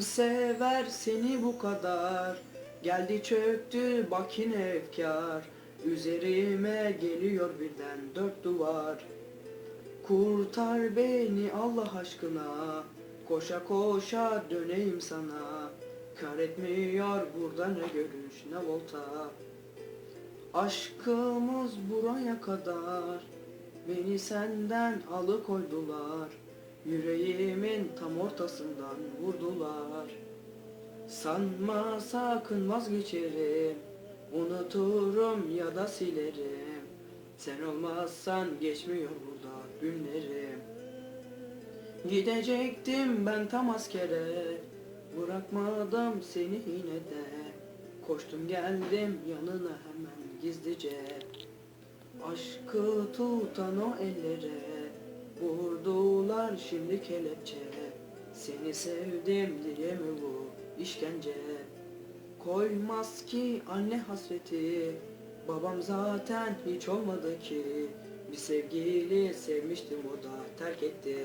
Sever seni bu kadar? Geldi çöktü bak yine efkar. Üzerime geliyor birden dört duvar. Kurtar beni Allah aşkına. Koşa koşa döneyim sana. Kar etmiyor burada ne görüş ne volta. Aşkımız buraya kadar. Beni senden alıkoydular Yüreğimin tam ortasından vurdular. Sanma sakın vazgeçerim. Unuturum ya da silerim. Sen olmazsan geçmiyor burada günlerim. Gidecektim ben tam askere. Bırakmadım seni yine de. Koştum geldim yanına hemen gizlice. Aşkı tutan o ellere Vurdular şimdi kelepçe Seni sevdim diye mi bu işkence? Koymaz ki anne hasreti Babam zaten hiç olmadı ki. Bir sevgili sevmiştim o da terk etti